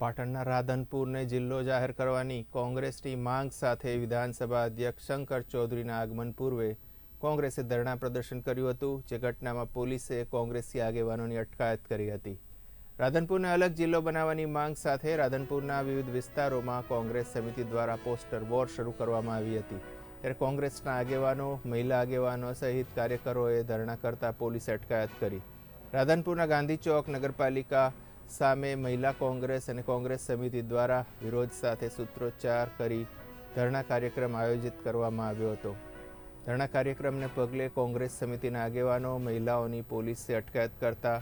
પાટણના રાધનપુરને જિલ્લો જાહેર કરવાની કોંગ્રેસની માંગ સાથે વિધાનસભા અધ્યક્ષ શંકર ચૌધરીના આગમન પૂર્વે કોંગ્રેસે ધરણા પ્રદર્શન કર્યું હતું, જે ઘટનામાં પોલીસે કોંગ્રેસી આગેવાનોની અટકાયત કરી હતી. રાધનપુરને અલગ જિલ્લો બનાવવાની માંગ સાથે રાધનપુરના વિવિધ વિસ્તારોમાં કોંગ્રેસ સમિતિ દ્વારા પોસ્ટર વોર શરૂ કરવામાં આવી હતી. ત્યારે કોંગ્રેસના આગેવાનો, મહિલા આગેવાનો સહિત કાર્યકરોએ ધરણા કરતા પોલીસે અટકાયત કરી. રાધનપુરના ગાંધી ચોક નગરપાલિકા સામે મહિલા કોંગ્રેસ અને કોંગ્રેસ સમિતિ દ્વારા વિરોધ સાથે સૂત્રોચ્ચાર કરી ધરણા કાર્યક્રમ આયોજિત કરવામાં આવ્યો હતો. ધરણા કાર્યક્રમને પગલે કોંગ્રેસ સમિતિના આગેવાનો, મહિલાઓની પોલીસે અટકાયત કરતા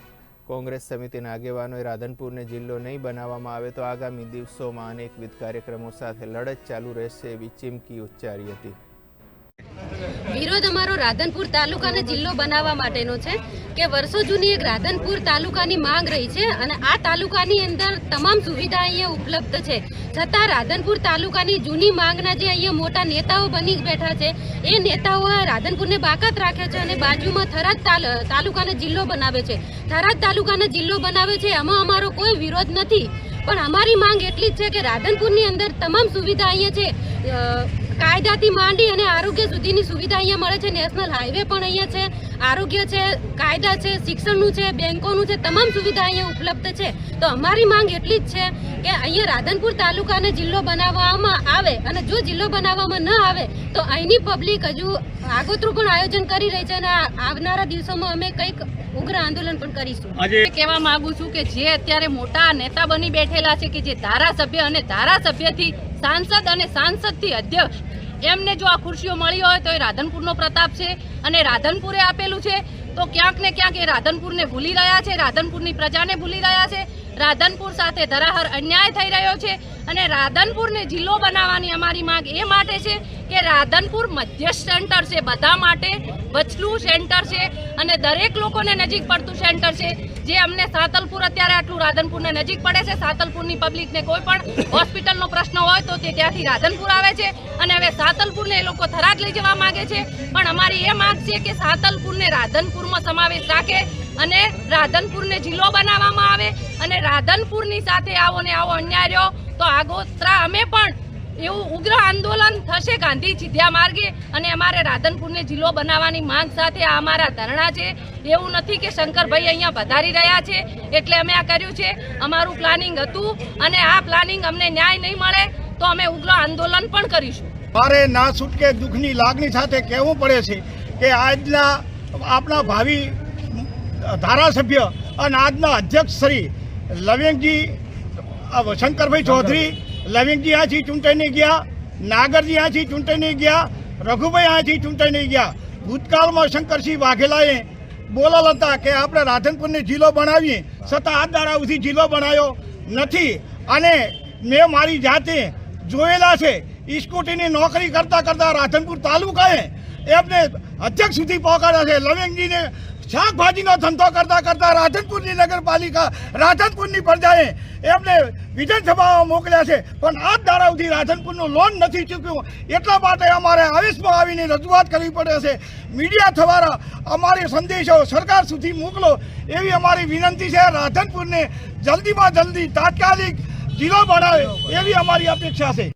કોંગ્રેસ સમિતિના આગેવાનોએ રાધનપુરને જિલ્લો નહીં બનાવવામાં આવે તો આગામી દિવસોમાં અનેકવિધ કાર્યક્રમો સાથે લડત ચાલુ રહેશે એવી ચીમકી ઉચ્ચારી હતી. વિરોધ અમારો રાધનપુર તાલુકાને જિલ્લો બનાવવા માટેનો છે કે વર્ષો જૂની એક રાધનપુર તાલુકાની માંગ રહી છે અને આ તાલુકાની અંદર તમામ સુવિધા અહીંયા ઉપલબ્ધ છે. છતાં રાધનપુર તાલુકાની જૂની માંગના જે અહીંયા મોટા નેતાઓ બની બેઠા છે, એ નેતાઓ રાધનપુરને બાકાત રાખે છે અને બાજુમાં થરાદ તાલ- તાલુકાને જિલ્લો બનાવે છે. થરાદ તાલુકાને જિલ્લો બનાવે છે, એમાં અમારો કોઈ વિરોધ નથી. પણ અમારી માંગ એટલી જ છે કે રાધનપુરની અંદર તમામ સુવિધા અહીંયા છે. કાયદાથી માંડી અને આરોગ્ય સુધીની સુવિધા અહીંયા મળે છે. નેશનલ હાઈવે પણ અહીંયા છે. આરોગ્ય છે, કાયદા છે, શિક્ષણનું છે, બેંકોનું છે, તમામ સુવિધા અહીંયા ઉપલબ્ધ છે. તો અમારી માંગ એટલી જ છે કે અહીંયા રાધનપુર તાલુકાને જિલ્લો બનાવવામાં આવે અને જો જિલ્લો બનાવવામાં ન આવે તો અહીંની પબ્લિક હજુ આગોતરું પણ આયોજન કરી રહી છે અને આવનારા દિવસોમાં અમે કંઈક ઉગ્ર આંદોલન પણ કરીશું. આજે કહેવા માંગુ છું કે જે અત્યારે મોટા નેતા બની બેઠેલા છે કે જે ધારાસભ્ય અને ધારાસભ્યથી સાંસદ અને સાંસદથી અધ્યક્ષ એમને જો આ ખુરશીઓ મળી હોય તો એ રાધનપુરનો પ્રતાપ છે અને રાધનપુરે આપેલું છે. તો ક્યાંક ને ક્યાંક એ રાધનપુરને ભૂલી રહ્યા છે રાધનપુરની પ્રજાને ભૂલી રહ્યા છે. રાધનપુર સાથે ધરાહર અન્યાય થઈ રહ્યો છે અને રાધનપુરને જિલ્લો બનાવવાની અમારી માંગ એ માટે છે કે રાધનપુર મધ્યસ્થ સેન્ટર છે, બધા માટે વચલું સેન્ટર છે અને દરેક લોકોને નજીક પડતું સેન્ટર છે. જે અમને સાતલપુર અત્યારે આટલું રાધનપુરને નજીક પડે છે. સાતલપુરની પબ્લિકને કોઈ પણ હોસ્પિટલનો પ્રશ્ન હોય તો તે ત્યાંથી રાધનપુર આવે છે અને હવે સાતલપુરને એ લોકો થરાદ લઈ જવા માગે છે. પણ અમારી એ માંગ છે કે સાતલપુરને રાધનપુરમાં સમાવેશ રાખે અને રાધનપુરને જિલ્લો બનાવવામાં આવે અને રાધનપુરની સાથે આવો ને આવો અન્યાય રહ્યો, તો આગોતરા અમે પણ એવું ઉગ્ર આંદોલન થશે ગાંધી ચિધ્યા માર્ગે અને અમારે રાધનપુરને જિલ્લો બનાવવાની માંગ સાથે આ અમારા ધરણા છે. એવું નથી કે શંકરભાઈ અહીંયા વધારી રહ્યા છે, એટલે અમે આ કર્યું છે. અમારું પ્લાનિંગ હતું અને આ પ્લાનિંગ અમને ન્યાય નહીં મળે, તો અમે ઉગ્ર આંદોલન પણ કરીશું. મારે ના છૂટકે દુઃખની લાગણી સાથે કહેવું પડે છે કે આજના આપણા ભાવિ ધારાસભ્ય અને આજના અધ્યક્ષ શ્રી લવિંગજી શંકરભાઈ ચૌધરી લવિંગજી આથી ચૂંટાઈને ગયા નાગરજી આથી ચૂંટાઈને ગયા રઘુભાઈ આથી ચૂંટાઈને ગયા. ભૂતકાળમાં શંકરસિંહ વાઘેલાએ બોલાલ હતા કે આપણે રાધનપુરને જિલ્લો બનાવીએ. છતાં આ દાડાઓથી જિલ્લો બનાવ્યો નથી. અને મેં મારી જાતે જોયેલા છે સ્કૂટીની નોકરી કરતાં કરતાં રાધનપુર તાલુકાએ એમને અધ્યક્ષ સુધી પહોંચાડ્યા છે. લવિંગજીને શાકભાજીનો ધંધો કરતા કરતા રાધનપુરની નગરપાલિકા, રાધનપુરની પ્રજાએ એમને વિધાનસભામાં મોકલ્યા છે. પણ આ જ દાડા સુધી રાધનપુરનું લોન નથી ચૂક્યું. એટલા માટે અમારે આવેશમાં આવીને રજૂઆત કરવી પડે છે. મીડિયા દ્વારા અમારી સંદેશો સરકાર સુધી મોકલો એવી અમારી વિનંતી છે. રાધનપુરને જલ્દીમાં જલ્દી તાત્કાલિક જિલ્લો બનાવે એવી અમારી અપેક્ષા છે.